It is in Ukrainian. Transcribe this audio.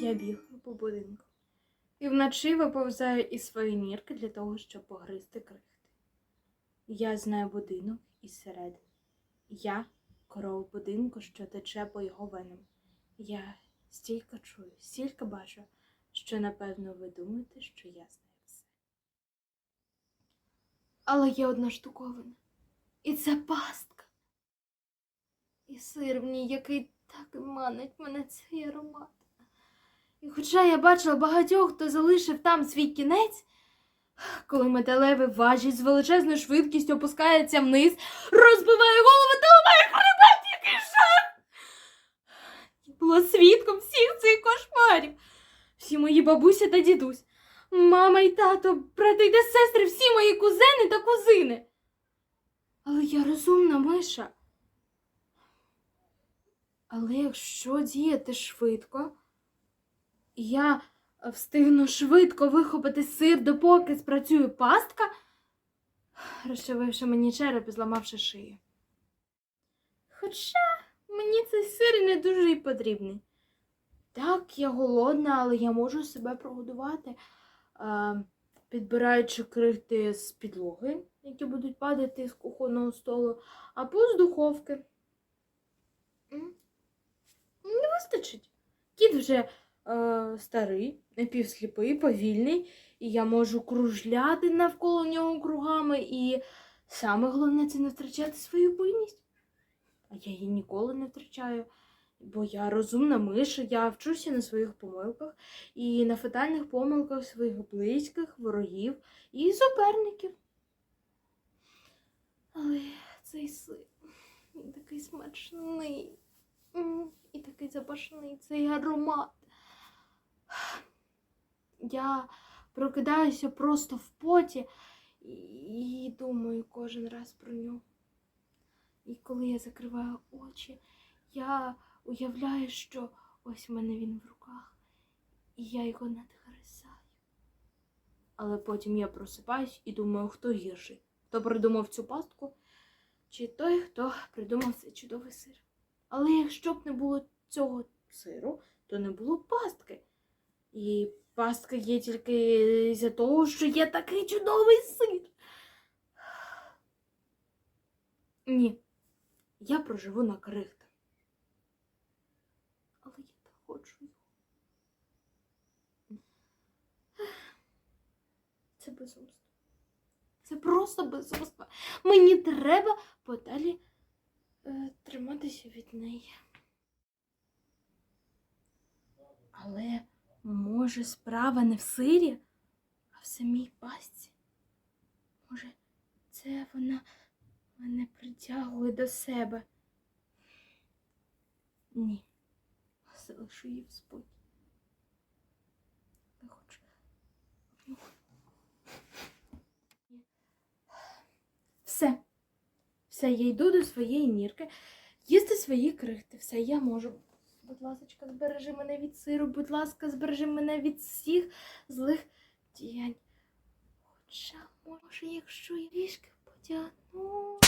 Я бігаю по будинку. І вночі виповзаю із своєї нірки для того, щоб погризти крихти. Я знаю будинок із середини. Я корова будинку, що тече по його венам. Я стільки чую, стільки бачу, що напевно ви думаєте, що я знаю все. Але є одна штуковина. І це пастка. І сир в ній, який так манить мене цей аромат. І хоча я бачила багатьох, хто залишив там свій кінець, коли металевий важіль з величезною швидкістю опускається вниз, розбиває голову та ламає хребет, який жах! Я була свідком всіх цих кошмарів. Всі мої бабуся та дідусь, мама і тато, брати та сестри, всі мої кузени та кузини. Але я розумна миша. Але якщо діяти швидко, я встигну швидко вихопити сир, допоки спрацює пастка, розчавивши мені череп і зламавши шию. Хоча мені цей сир не дуже й потрібний. Так, я голодна, але я можу себе прогодувати, е, підбираючи крихти з підлоги, які будуть падати з кухонного столу, або з духовки. Не вистачить. Кіт вже е, старий, напівсліпий, повільний, і я можу кружляти навколо нього кругами, і саме головне це не втрачати свою пильність. А я її ніколи не втрачаю, бо я розумна миша, я вчуся на своїх помилках і на фатальних помилках своїх близьких, ворогів і суперників. Але цей сир він такий смачний. І такий запашний цей аромат. Я прокидаюся просто в поті і- думаю кожен раз про нього. І коли я закриваю очі, я уявляю, що ось в мене він в руках, і я його надгризаю. Але потім я просипаюсь і думаю, хто гірший, хто придумав цю пастку, чи той, хто придумав цей чудовий сир. Але якщо б не було цього сиру, то не було б пастки. І пастка є тільки з-за того, що є такий чудовий сир. Ні, я проживу на крихтах. Але я так хочу його. Це безумство. Це просто безумство. Мені треба подалі е, триматися від неї. Але може справа не в сирі, а в самій пастці? Може, це вона мене притягує до себе? Ні, залишу її в спокій. Хочу. Все. Все, я йду до своєї нірки, їсти свої крихти. Все, я можу. Будь ласка, збережи мене від сиру, будь ласка, збережи мене від всіх злих діянь. Хоча, може, якщо я трішки потягну.